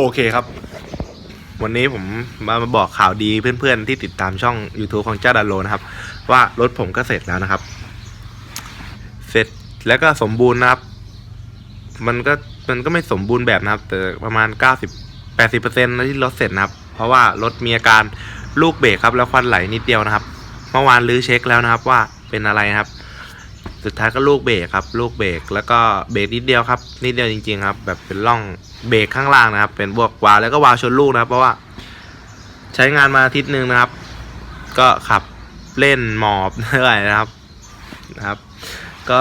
โอเคครับ วันนี้ผมมามาบอกข่าวดีเพื่อนๆที่ติดตามช่อง YouTube ของเจ้าดันโลนะครับ ว่ารถผมก็เสร็จแล้วนะครับ เสร็จแล้วก็สมบูรณ์นะครับ มันก็มันก็ไม่สมบูรณ์แบบนะครับ แต่ประมาณ 90 80%ที่รถเสร็จนะครับ เพราะว่ารถมีอาการลูกเบรกครับ แล้วควันไหลนิดเดียวนะครับ เมื่อวานลื้อเช็คแล้วนะครับว่าเป็นอะไรนะครับ สุดท้ายก็ลูกเบรกครับ ลูกเบรกแล้วก็เบรกนิดเดียวครับ นิดเดียวจริง ๆ ครับ แบบเป็นร่อง เบรกข้างล่างนะครับ เป็นบวกวาล์วแล้วก็วาล์วชนลูกนะครับ เพราะว่า ใช้งานมาอาทิตย์หนึ่งนะครับ ก็ขับเล่นหมอบเท่าไหร่นะครับนะครับ ก็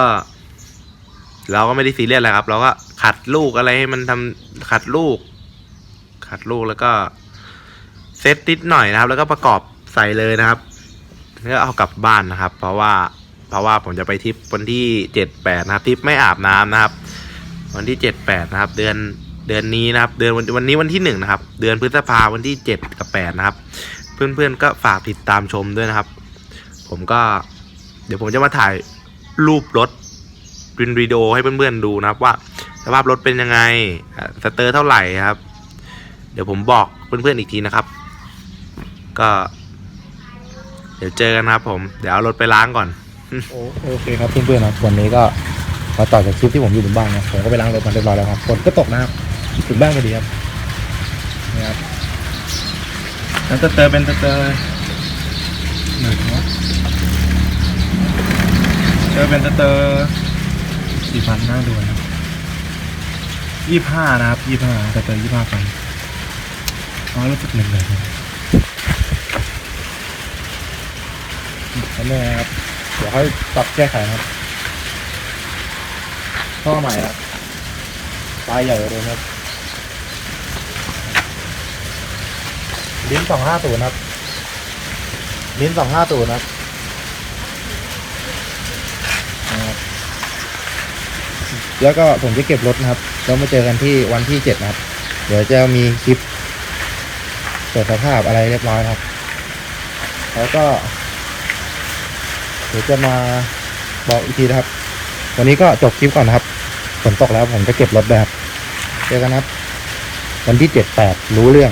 เราก็ไม่ได้ซีเรียสอะไรครับ เราก็ขัดลูกอะไรให้มันทำขัดลูก ขัดลูกแล้วก็เซตนิดหน่อยนะครับ แล้วก็ประกอบใส่เลยนะครับแล้วเอากลับบ้านนะครับ เพราะว่าเพราะว่าผมจะไปทริปวันที่เจ็ดแปดนะครับทริปไม่อาบน้ำนะครับ วันที่เจ็ดแปดนะครับ เดือน เดือนนี้นะครับ เดือนวันวันนี้วันที่หนึ่งนะครับ เดือนพฤษภาวันที่เจ็ดกับแปดนะครับ เพื่อนๆก็ฝากติดตามชมด้วยนะครับ ผมก็ เดี๋ยวผมจะมาถ่ายรูปรถเป็นวิดีโอให้เพื่อนๆดูนะครับ ว่าสภาพรถเป็นยังไงสเตอร์เท่าไหร่ครับ เดี๋ยวผมบอกเพื่อนๆอีกทีนะครับ ก็ เดี๋ยวเจอกันนะครับ ผมเดี๋ยวเอารถไปล้างก่อนโอโอเคครับเพื่อนๆครับวันนี้ก็มาต่อจากคลิปที่ผมอยู่บนบ้านนะผมก็ไปล้างรถมาเรียบร้อยแล้วครับฝนก็ตกนะครับ ถึงบ้านพอดีครับนี่ครับแล้วสเตอร์เป็นสเตอร์หนึ่งนะสเตอร์เป็นสเตอร์สี่พันหน้าดูนะครับยี่ห้านะครับยี่ห้าสเตอร์ยี่ห้าพันอ๋อรู้สึกหนึ่งเลยแล้วนี่นะครับ เดี๋ยวค่อยปรับแก้ไขนะครับท่อใหม่ครับปลายใหญ่กว่าเดิมครับ ลิ้นสองห้าศูนย์ครับ ลิ้นสองห้าศูนย์ครับนะครับแล้วก็ผมจะเก็บรถนะครับ แล้วมาเจอกันที่วันที่เจ็ดนะครับ เดี๋ยวจะมีคลิปตรวจสภาพอะไรเรียบร้อยครับ แล้วก็ เดี๋ยวจะมาบอกอีกทีนะครับ วันนี้ก็จบคลิปก่อนนะครับ ฝนตกแล้วผมจะเก็บรถแบบ เจอกันนะครับ วันที่เจ็ดแปดรู้เรื่อง